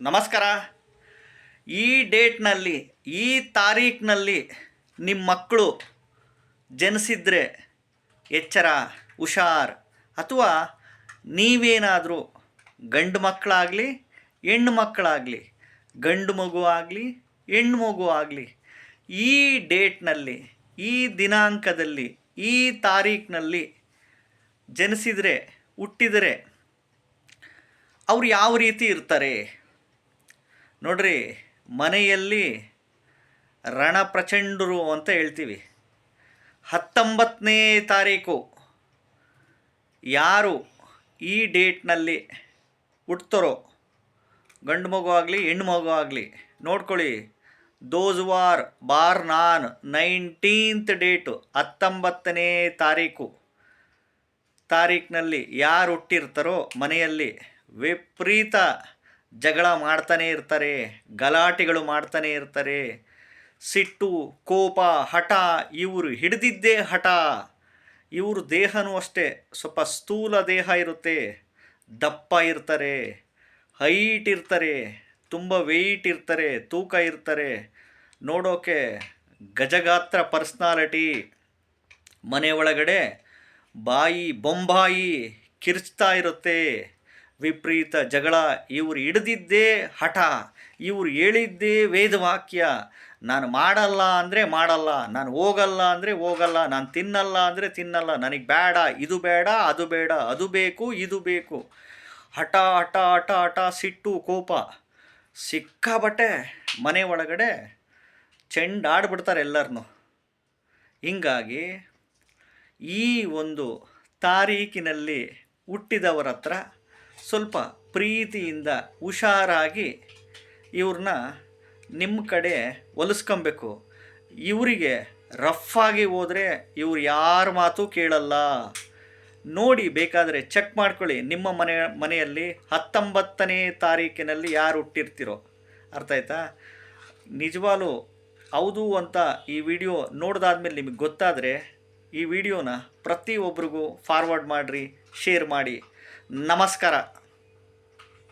ನಮಸ್ಕಾರ. ಈ ಡೇಟ್ನಲ್ಲಿ, ಈ ತಾರೀಕಿನಲ್ಲಿ ನಿಮ್ಮ ಮಕ್ಕಳು ಜನಿಸಿದರೆ ಎಚ್ಚರ, ಹುಷಾರ್ ಅಥವಾ ನೀವೇನಾದರೂ ಗಂಡು ಮಕ್ಕಳಾಗಲಿ, ಹೆಣ್ಣು ಮಕ್ಕಳಾಗಲಿ, ಗಂಡು ಮಗು ಆಗಲಿ, ಹೆಣ್ಣು ಮಗು ಆಗಲಿ, ಈ ಡೇಟ್ನಲ್ಲಿ, ಈ ದಿನಾಂಕದಲ್ಲಿ, ಈ ತಾರೀಕಿನಲ್ಲಿ ಜನಿಸಿದರೆ, ಹುಟ್ಟಿದರೆ ಅವ್ರು ಯಾವ ರೀತಿ ಇರ್ತಾರೆ? ನೋಡ್ರಿ, ಮನೆಯಲ್ಲಿ ರಣಪ್ರಚಂಡರು ಅಂತ ಹೇಳ್ತೀವಿ. ಹತ್ತೊಂಬತ್ತನೇ ತಾರೀಕು ಯಾರು ಈ ಡೇಟ್ನಲ್ಲಿ ಹುಟ್ತಾರೋ, ಗಂಡು ಮಗು ಆಗಲಿ, ಹೆಣ್ಣು ಮಗು ಆಗಲಿ, ನೋಡ್ಕೊಳ್ಳಿ. ದೋಸ್ ವಾರ್ ಬಾರ್ ನಾನ್ ನೈನ್ಟೀನ್ತ್ ಡೇಟು ಹತ್ತೊಂಬತ್ತನೇ ತಾರೀಕು ತಾರೀಕಿನಲ್ಲಿ ಯಾರು ಹುಟ್ಟಿರ್ತಾರೋ ಮನೆಯಲ್ಲಿ ವಿಪರೀತ ಜಗಳ ಮಾಡ್ತಾನೇ ಇರ್ತಾರೆ, ಗಲಾಟೆಗಳು ಮಾಡ್ತಾನೇ ಇರ್ತಾರೆ. ಸಿಟ್ಟು, ಕೋಪ, ಹಠ, ಇವರು ಹಿಡಿದಿದ್ದೇ ಹಠ. ಇವರು ದೇಹನೂ ಅಷ್ಟೇ, ಸ್ವಲ್ಪ ಸ್ಥೂಲ ದೇಹ ಇರುತ್ತೆ. ದಪ್ಪ ಇರ್ತಾರೆ, ಹೈಟ್ ಇರ್ತಾರೆ, ತುಂಬ ವೆಯ್ಟ್ ಇರ್ತಾರೆ, ತೂಕ ಇರ್ತಾರೆ. ನೋಡೋಕೆ ಗಜಗಾತ್ರ ಪರ್ಸ್ನಾಲಿಟಿ. ಮನೆ ಒಳಗಡೆ ಬಾಯಿ ಬೊಂಬಾಯಿ ಕಿರ್ಚ್ತಾ ಇರುತ್ತೆ. ವಿಪರೀತ ಜಗಳ. ಇವ್ರು ಹಿಡಿದಿದ್ದೇ ಹಠ. ಇವ್ರು ಹೇಳಿದ್ದೇ ವೇದವಾಕ್ಯ. ನಾನು ಮಾಡಲ್ಲ ಅಂದರೆ ಮಾಡಲ್ಲ, ನಾನು ಹೋಗಲ್ಲ ಅಂದರೆ ಹೋಗಲ್ಲ, ನಾನು ತಿನ್ನಲ್ಲ ಅಂದರೆ ತಿನ್ನಲ್ಲ, ನನಗೆ ಬೇಡ ಇದು ಬೇಡ ಅದು ಬೇಡ ಅದು ಬೇಕು, ಇದು ಬೇಕು. ಹಠ ಹಠ ಹಠ ಹಠ, ಸಿಟ್ಟು, ಕೋಪ. ಸಿಕ್ಕಾಬಟ್ಟೆ ಮನೆ ಒಳಗಡೆ ಚೆಂಡಾಡ್ಬಿಡ್ತಾರೆ ಎಲ್ಲರನ್ನೂ ಹಿಂಗಾಗಿ ಈ ಒಂದು ತಾರೀಕಿನಲ್ಲಿ ಹುಟ್ಟಿದವರ ಹತ್ರ ಸ್ವಲ್ಪ ಪ್ರೀತಿಯಿಂದ ಹುಷಾರಾಗಿ ಇವ್ರನ್ನ ನಿಮ್ಮ ಕಡೆ ಒಲಿಸ್ಕೊಬೇಕು. ಇವರಿಗೆ ರಫ್ ಆಗಿ ಹೋದರೆ ಇವ್ರು ಯಾರ ಮಾತು ಕೇಳಲ್ಲ. ನೋಡಿ ಬೇಕಾದರೆ ಚೆಕ್ ಮಾಡ್ಕೊಳ್ಳಿ ನಿಮ್ಮ ಮನೆ, ಮನೆಯಲ್ಲಿ ಹತ್ತೊಂಬತ್ತನೇ ತಾರೀಕಿನಲ್ಲಿ ಯಾರು ಹುಟ್ಟಿರ್ತಿರೋ. ಅರ್ಥ ಆಯ್ತಾ? ನಿಜವಾಲು ಹೌದು ಅಂತ ಈ ವಿಡಿಯೋ ನೋಡ್ದಾದ್ಮೇಲೆ ನಿಮಗೆ ಗೊತ್ತಾದರೆ ಈ ವಿಡಿಯೋನ ಪ್ರತಿಯೊಬ್ಬರಿಗೂ ಫಾರ್ವರ್ಡ್ ಮಾಡಿರಿ ಶೇರ್ ಮಾಡಿ. ನಮಸ್ಕಾರ.